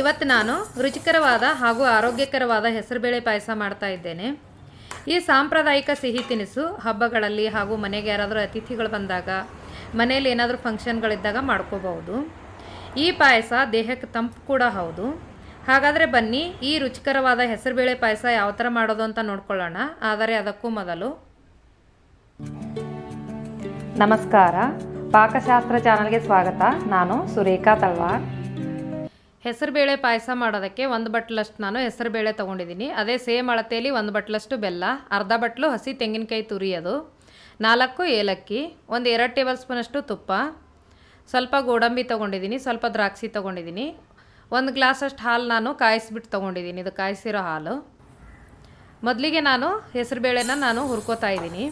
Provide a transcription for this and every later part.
ಇವತ್ತು ನಾನು ರುಚಿಕರವಾದ ಹಾಗೂ ಆರೋಗ್ಯಕರವಾದ ಹೆಸರುಬೇಳೆ ಪಾಯಸ ಮಾಡ್ತಾ ಇದ್ದೇನೆ. ಈ ಸಾಂಪ್ರದಾಯಿಕ ಸಿಹಿ ತಿನಿಸು ಹಬ್ಬಗಳಲ್ಲಿ ಹಾಗೂ ಮನೆಗೆ ಯಾರಾದರೂ ಅತಿಥಿಗಳು ಬಂದಾಗ ಮನೆಯಲ್ಲಿ ಏನಾದರೂ ಫಂಕ್ಷನ್ಗಳಿದ್ದಾಗ ಮಾಡ್ಕೋಬಹುದು. ಈ ಪಾಯಸ ದೇಹಕ್ಕೆ ತಂಪು ಕೂಡ ಹೌದು. ಹಾಗಾದರೆ ಬನ್ನಿ, ಈ ರುಚಿಕರವಾದ ಹೆಸರುಬೇಳೆ ಪಾಯಸ ಯಾವ ಥರ ಮಾಡೋದು ಅಂತ ನೋಡ್ಕೊಳ್ಳೋಣ. ಆದರೆ ಅದಕ್ಕೂ ಮೊದಲು ನಮಸ್ಕಾರ. ಪಾಕಶಾಸ್ತ್ರ ಚಾನಲ್ಗೆ ಸ್ವಾಗತ. ನಾನು ಸುರೇಖಾ ತಳ್ವಾರ್. ಹೆಸರುಬೇಳೆ ಪಾಯಸ ಮಾಡೋದಕ್ಕೆ ಒಂದು ಬಟ್ಲಷ್ಟು ನಾನು ಹೆಸರುಬೇಳೆ ತೊಗೊಂಡಿದ್ದೀನಿ. ಅದೇ ಸೇಮ್ ಅಳತೆಯಲ್ಲಿ ಒಂದು ಬಟ್ಲಷ್ಟು ಬೆಲ್ಲ, ಅರ್ಧ ಬಟ್ಲು ಹಸಿ ತೆಂಗಿನಕಾಯಿ ತುರಿಯೋದು, ನಾಲ್ಕು ಏಲಕ್ಕಿ, ಒಂದು ಎರಡು ಟೇಬಲ್ ಸ್ಪೂನಷ್ಟು ತುಪ್ಪ, ಸ್ವಲ್ಪ ಗೋಡಂಬಿ ತೊಗೊಂಡಿದ್ದೀನಿ, ಸ್ವಲ್ಪ ದ್ರಾಕ್ಷಿ ತೊಗೊಂಡಿದ್ದೀನಿ. ಒಂದು ಗ್ಲಾಸಷ್ಟು ಹಾಲು ನಾನು ಕಾಯಿಸಿಬಿಟ್ಟು ತೊಗೊಂಡಿದ್ದೀನಿ. ಇದು ಕಾಯಿಸಿರೋ ಹಾಲು. ಮೊದಲಿಗೆ ನಾನು ಹೆಸರುಬೇಳೆನ ನಾನು ಹುರ್ಕೋತಾ ಇದ್ದೀನಿ.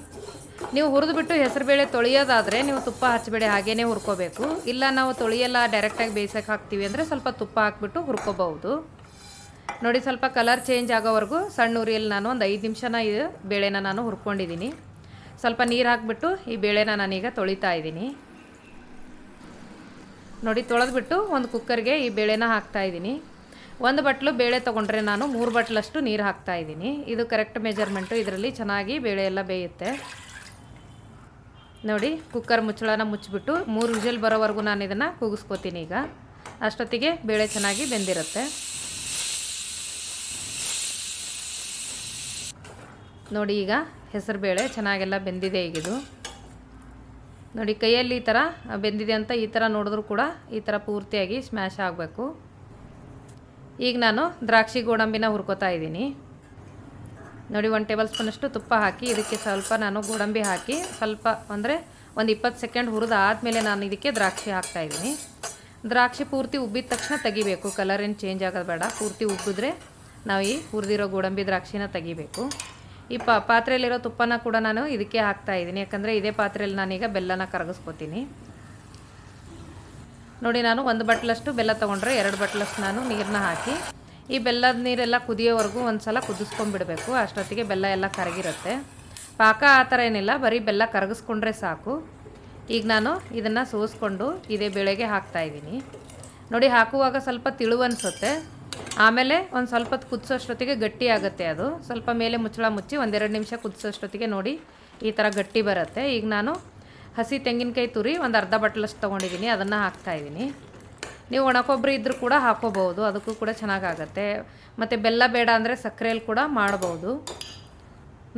ನೀವು ಹುರಿದ್ಬಿಟ್ಟು ಹೆಸರುಬೇಳೆ ತೊಳೆಯೋದಾದರೆ ನೀವು ತುಪ್ಪ ಹಚ್ಚಬೇಡಿ ಹಾಗೇ ಹುರ್ಕೋಬೇಕು. ಇಲ್ಲ ನಾವು ತೊಳೆಯೆಲ್ಲ ಡೈರೆಕ್ಟಾಗಿ ಬೇಯಿಸೋಕೆ ಹಾಕ್ತೀವಿ ಅಂದರೆ ಸ್ವಲ್ಪ ತುಪ್ಪ ಹಾಕ್ಬಿಟ್ಟು ಹುರ್ಕೋಬಹುದು. ನೋಡಿ ಸ್ವಲ್ಪ ಕಲರ್ ಚೇಂಜ್ ಆಗೋವರೆಗೂ ಸಣ್ಣ ಉರಿಯಲ್ಲಿ ನಾನು ಒಂದು ಐದು ನಿಮಿಷನ ಇದು ಬೇಳೆನ ನಾನು ಹುರ್ಕೊಂಡಿದ್ದೀನಿ. ಸ್ವಲ್ಪ ನೀರು ಹಾಕ್ಬಿಟ್ಟು ಈ ಬೇಳೆನ ನಾನೀಗ ತೊಳಿತಾ ಇದ್ದೀನಿ. ನೋಡಿ ತೊಳೆದ್ಬಿಟ್ಟು ಒಂದು ಕುಕ್ಕರ್ಗೆ ಈ ಬೇಳೆನ ಹಾಕ್ತಾ ಇದ್ದೀನಿ. ಒಂದು ಬಟ್ಲು ಬೇಳೆ ತೊಗೊಂಡ್ರೆ ನಾನು ಮೂರು ಬಟ್ಲಷ್ಟು ನೀರು ಹಾಕ್ತಾ ಇದ್ದೀನಿ. ಇದು ಕರೆಕ್ಟ್ ಮೆಜರ್ಮೆಂಟು ಇದರಲ್ಲಿ ಚೆನ್ನಾಗಿ ಬೇಳೆ ಎಲ್ಲ ಬೇಯುತ್ತೆ. ನೋಡಿ ಕುಕ್ಕರ್ ಮುಚ್ಚಳನ ಮುಚ್ಚಿಬಿಟ್ಟು ಮೂರು ವಿಜಲ್ ಬರೋವರೆಗೂ ನಾನು ಇದನ್ನು ಕೂಗಿಸ್ಕೋತೀನಿ ಈಗ. ಅಷ್ಟೊತ್ತಿಗೆ ಬೇಳೆ ಚೆನ್ನಾಗಿ ಬೆಂದಿರುತ್ತೆ. ನೋಡಿ, ಈಗ ಹೆಸರು ಬೇಳೆ ಚೆನ್ನಾಗೆಲ್ಲ ಬೆಂದಿದೆ ಈಗಿದು. ನೋಡಿ, ಕೈಯಲ್ಲಿ ಈ ಥರ ಬೆಂದಿದೆ ಅಂತ ಈ ಥರ ನೋಡಿದ್ರೂ ಕೂಡ ಈ ಥರ ಪೂರ್ತಿಯಾಗಿ ಸ್ಮ್ಯಾಶ್ ಆಗಬೇಕು. ಈಗ ನಾನು ದ್ರಾಕ್ಷಿ ಗೋಡಂಬಿನ ಹುರ್ಕೋತಾ ಇದ್ದೀನಿ. ನೋಡಿ, ಒಂದು ಟೇಬಲ್ ಸ್ಪೂನಷ್ಟು ತುಪ್ಪ ಹಾಕಿ, ಇದಕ್ಕೆ ಸ್ವಲ್ಪ ನಾನು ಗೋಡಂಬಿ ಹಾಕಿ, ಸ್ವಲ್ಪ ಅಂದರೆ ಒಂದು ಇಪ್ಪತ್ತು ಸೆಕೆಂಡ್ ಹುರಿದು ಆದಮೇಲೆ ನಾನು ಇದಕ್ಕೆ ದ್ರಾಕ್ಷಿ ಹಾಕ್ತಾ ಇದ್ದೀನಿ. ದ್ರಾಕ್ಷಿ ಪೂರ್ತಿ ಉಬ್ಬಿದ ತಕ್ಷಣ ತೆಗಿಬೇಕು, ಕಲರ್ ಏನು ಚೇಂಜ್ ಆಗೋದು ಬೇಡ. ಪೂರ್ತಿ ಉಬ್ಬಿದ್ರೆ ನಾವು ಈ ಹುರಿದಿರೋ ಗೋಡಂಬಿ ದ್ರಾಕ್ಷಿನ ತೆಗಿಬೇಕು. ಈ ಪಾ, ಪಾತ್ರೆಯಲ್ಲಿರೋ ತುಪ್ಪನ ಕೂಡ ನಾನು ಇದಕ್ಕೆ ಹಾಕ್ತಾ ಇದ್ದೀನಿ. ಯಾಕಂದರೆ ಇದೇ ಪಾತ್ರೆಯಲ್ಲಿ ನಾನೀಗ ಬೆಲ್ಲನ ಕರಗಿಸ್ಕೊತೀನಿ. ನೋಡಿ ನಾನು ಒಂದು ಬಟ್ಲಷ್ಟು ಬೆಲ್ಲ ತೊಗೊಂಡ್ರೆ ಎರಡು ಬಟ್ಲಷ್ಟು ನಾನು ನೀರನ್ನ ಹಾಕಿ, ಈ ಬೆಲ್ಲದ ನೀರೆಲ್ಲ ಕುದಿಯೋವರೆಗೂ ಒಂದು ಸಲ ಕುದಿಸ್ಕೊಂಡ್ಬಿಡಬೇಕು. ಅಷ್ಟೊತ್ತಿಗೆ ಬೆಲ್ಲ ಎಲ್ಲ ಕರಗಿರುತ್ತೆ. ಪಾಕ ಆ ಥರ ಏನಿಲ್ಲ, ಬರೀ ಬೆಲ್ಲ ಕರಗಿಸ್ಕೊಂಡ್ರೆ ಸಾಕು. ಈಗ ನಾನು ಇದನ್ನು ಸೋಸ್ಕೊಂಡು ಇದೇ ಬೆಳೆಗೆ ಹಾಕ್ತಾ ಇದ್ದೀನಿ. ನೋಡಿ, ಹಾಕುವಾಗ ಸ್ವಲ್ಪ ತಿಳು ಅನಿಸುತ್ತೆ. ಆಮೇಲೆ ಒಂದು ಸ್ವಲ್ಪ ಕುದಿಸೋಷ್ಟೊತ್ತಿಗೆ ಗಟ್ಟಿ ಆಗುತ್ತೆ ಅದು. ಸ್ವಲ್ಪ ಮೇಲೆ ಮುಚ್ಚಳ ಮುಚ್ಚಿ ಒಂದೆರಡು ನಿಮಿಷ ಕುದಿಸೋಷ್ಟೊತ್ತಿಗೆ ನೋಡಿ ಈ ಥರ ಗಟ್ಟಿ ಬರುತ್ತೆ. ಈಗ ನಾನು ಹಸಿ ತೆಂಗಿನಕಾಯಿ ತುರಿ ಒಂದು ಅರ್ಧ ಬಟ್ಲಷ್ಟು ತೊಗೊಂಡಿದ್ದೀನಿ ಅದನ್ನು ಹಾಕ್ತಾಯಿದ್ದೀನಿ ನೀವು ಒಣಕೊಬ್ಬರಿ ಇದ್ದರೂ ಕೂಡ ಹಾಕೋಬಹುದು, ಅದಕ್ಕೂ ಕೂಡ ಚೆನ್ನಾಗಾಗತ್ತೆ. ಮತ್ತು ಬೆಲ್ಲ ಬೇಡ ಅಂದರೆ ಸಕ್ಕರೆಯಲ್ಲಿ ಕೂಡ ಮಾಡ್ಬೋದು.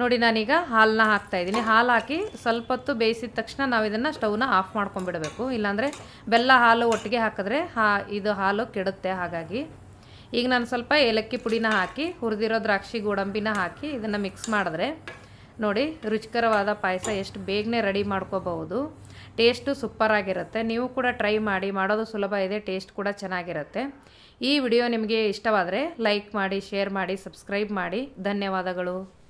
ನೋಡಿ, ನಾನೀಗ ಹಾಲನ್ನ ಹಾಕ್ತಾಯಿದ್ದೀನಿ ಹಾಲು ಹಾಕಿ ಸ್ವಲ್ಪ ಹೊತ್ತು ಬೇಯಿಸಿದ ತಕ್ಷಣ ನಾವು ಇದನ್ನು ಸ್ಟವ್ನ ಆಫ್ ಮಾಡ್ಕೊಂಬಿಡಬೇಕು ಇಲ್ಲಾಂದರೆ ಬೆಲ್ಲ ಹಾಲು ಒಟ್ಟಿಗೆ ಹಾಕಿದ್ರೆ ಹಾ, ಇದು ಹಾಲು ಕೆಡುತ್ತೆ ಹಾಗಾಗಿ. ಈಗ ನಾನು ಸ್ವಲ್ಪ ಏಲಕ್ಕಿ ಪುಡಿನ ಹಾಕಿ, ಹುರಿದಿರೋ ದ್ರಾಕ್ಷಿ ಗೋಡಂಬಿನ ಹಾಕಿ ಇದನ್ನು ಮಿಕ್ಸ್ ಮಾಡಿದ್ರೆ ನೋಡಿ, ರುಚಿಕರವಾದ ಪಾಯಸ ಎಷ್ಟು ಬೇಗನೆ ರೆಡಿ ಮಾಡ್ಕೋಬಹುದು. ಟೇಸ್ಟು ಸೂಪರಾಗಿರುತ್ತೆ. ನೀವು ಕೂಡ ಟ್ರೈ ಮಾಡಿ, ಮಾಡೋದು ಸುಲಭ ಇದೆ ಟೇಸ್ಟ್ ಕೂಡ ಚೆನ್ನಾಗಿರುತ್ತೆ. ಈ ವಿಡಿಯೋ ನಿಮಗೆ ಇಷ್ಟವಾದರೆ ಲೈಕ್ ಮಾಡಿ ಶೇರ್ ಮಾಡಿ ಸಬ್ಸ್ಕ್ರೈಬ್ ಮಾಡಿ. ಧನ್ಯವಾದಗಳು.